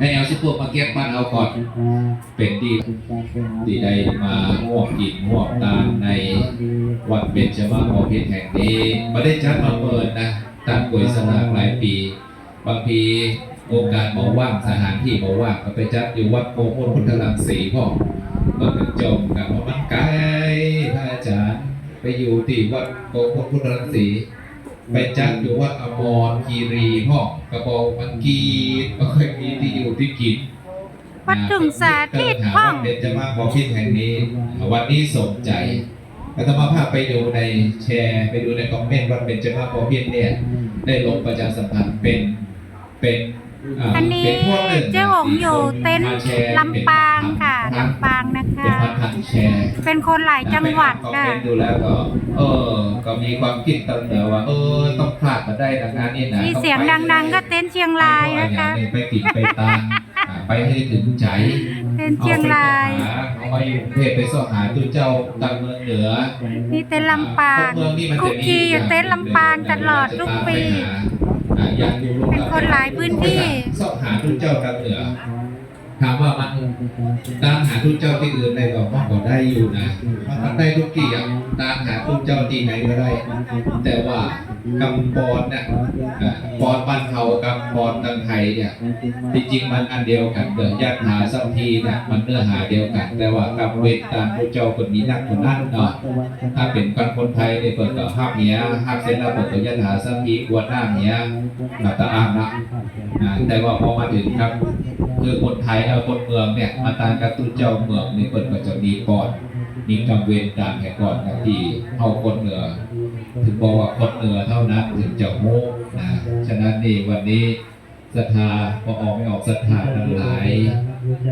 ในแอลซิโปมาเก็บ้านเอาก่อนเป็นที่ที่ได้มาห่วงกินห่วงตามในวัดเบญจมาบพิตรแห่งนี้ม่ได้จัดมาเปิดนะตั้งกวยสลากหลายปี บางทีโอกาสบอกว่างสถานที่บอกว่างก็ไปจัดอยู่วัดโพธิ์พุทธลังสีพ่อก็ถึงจมกับว่ามันไกลพระอาจารย์ไปอยู่ที่วัดโพธิ์พุทธลังสี ไปจัดอยู่วัดอมรคีรีพ่อกระบอกมันกีดก็เคยมีที่อยู่ที่กินวัดถึงสาธิตพ่องเด็จมาบอกพิษแห่งนี้วันนี้สนใจอาตมาภาพไปดูในแชร์ไปดูในคอมเมนต์ว่าเป็นจมาบอกพิษเนี่ยได้ลงประชาสัมพันธ์เป็นเป็นา อันนี้เป็นพวกหนึ่งเจ๊หงอยู่เต็นท์มาแชร์ลำปางค่ะเป็นพันลำปางนะคะเป็นพันพันแชร์เป็นคนหลายจังหวัดคอมค่ะเมนต์ดูแล้วก็เออก็มีความคิดตั้งเหนือว่าเออต้องพลาดมาได้นะงานนี้นะที่เสียงดัง ๆ ก็เต็นท์เชียงรายนะคะไปกินไปตามอ่าไปให้ถึงใจเต็นท์เชียงรายเอาไปอยู่กรุงเทพไปสอหาตัวเจ้าตังเมืองเหนือนี่เต็นท์ลำปางเมืองนี่มันคุจะกมีคีอยู่เต็นท์ลำปางตลอดทุกปี อ่าอยากอยู่โรงแรมเป็นคนหลายพื้นที่ สอบหาทุนเจ้าตังเหนือ ถามว่ามันตามหาทุนเจ้าที่อื่นได้ก็มันก็ได้อยู่นะมันได้ทุกที่อะตามหาทุนเจ้าที่ไหนก็ได้ แต่ว่ากำปอนเนี่ยปอนบ้านเขากำปอนตังไทยเนี่ยจริงๆมันอันเดียวกันเดือญาติหาสัมพีเนี่ยมันเนื้อหาเดียวกัน แต่ว่ากับเวทตามผู้เจ้าคนนี้นักคนนั้นเนาะถ้าเป็นคนคนไทยเนี่ยเปิดก็ห้ามเนี้ยห้ามเส้นเราเปิดก็ญาติหาสัมพีกวนหน้าเนี้ยกับตาอ่ามนะอ่าแต่ว่าพอมาถึงครับคือคนไทยเอาคนเมืองเนี่ยมาตามกับตู้เจ้าเมืองนี่เปิดก็จะมีก่อนมีกำเวรตามแห่ก่อนนะที่เอาคนเหนือ ถึงบอกว่าคนเหนือเท่านั้นถึงจะโม้นะฉะนั้นนี่วันนี้ศรัทธาพอออกไม่ออกศรัทธาทั้งหลาย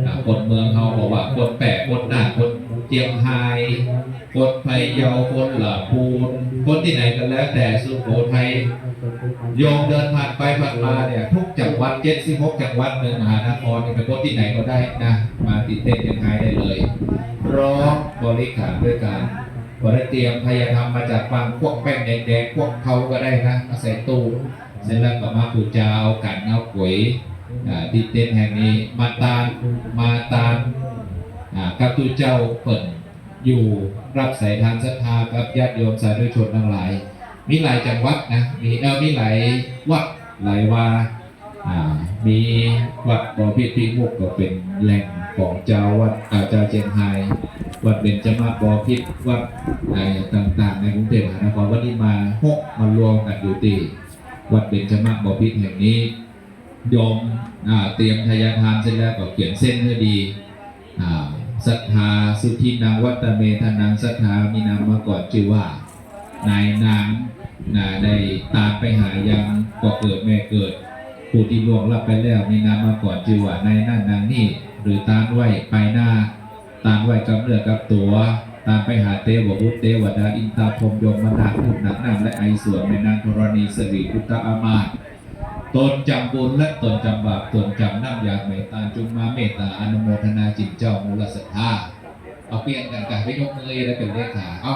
อ่าคนเมืองเขาบอกว่าคนแปะคนหน้าคน เจียงไฮคนไพเยาคนหลาปูน คนที่ไหนกันแล้วแต่สุโขทัยโยมเดินผ่านไปผ่านมาเนี่ย ทุกจังหวัดเจ็ดสิบหกจังหวัดเมืองมหานครเนี่ยเป็นคนที่ไหนก็ได้นะ มาติดเต้นเจียงไฮได้เลยร้อมบริการด้วยการบริเตรียมพยาธรรมมาจากบางพวกแป้งแดงๆพวกเขาก็ได้นะมาใส่ตู้เสร็จแล้วก็มาปูจาเอากันเอาก๋วยอ่าที่เต้นแห่งนี้มาตามมาตาม กับตูเจ้าเปิดอยู่รับสายทานศรัทธากับญาติโยมสาธุชนทั้งหลาย มีหลายจังหวัดนะมีเออมีหลายวัดหลายวา่ามีวัดบ่อพิษพิมุกก็เป็นแหล่งของเจ้าวัดอาเจ้าเจียงไฮวัดเบญจมาศบ่อพิษวัดอะไรต่างๆ ในกรุงเทพมหานครวันนี้มาหกมารวมกันอยู่ที่วัดเบญจมาศบพิตรแห่งนี้ยมอเตรียมทายาทานเสร็จแล้วก็เขียนเส้นให้ดี อ่าศรัทธาสุทินังวัตเมธนังศรัทธามีนามมาก่อนชื่อว่า นายนางนาได้ตามไปหายังก็เกิดแม่เกิด ผู้ที่ล่วงลับไปแล้วมีนามมาก่อนชื่อว่านายนั่นนางนี่ หรือตามไว้ไปหน้า ตามไว้กับเนื้อกับตัว ตามไปหาเทวบุตรเทวดาอินทราพรมยมมนาพุทธนักนามและไอส่วนในนางธรณีสรีพุทธอามาตย์ ตนจำบุญและตนจำบาปตนจำน้ำยาเมตตาจุงมาเมตตาอนุโมทนาจิตเจ้ามูลศรัทธาเอาเปลี่ยนกันกันไปยกมือแล้วเป็นเลขาเอา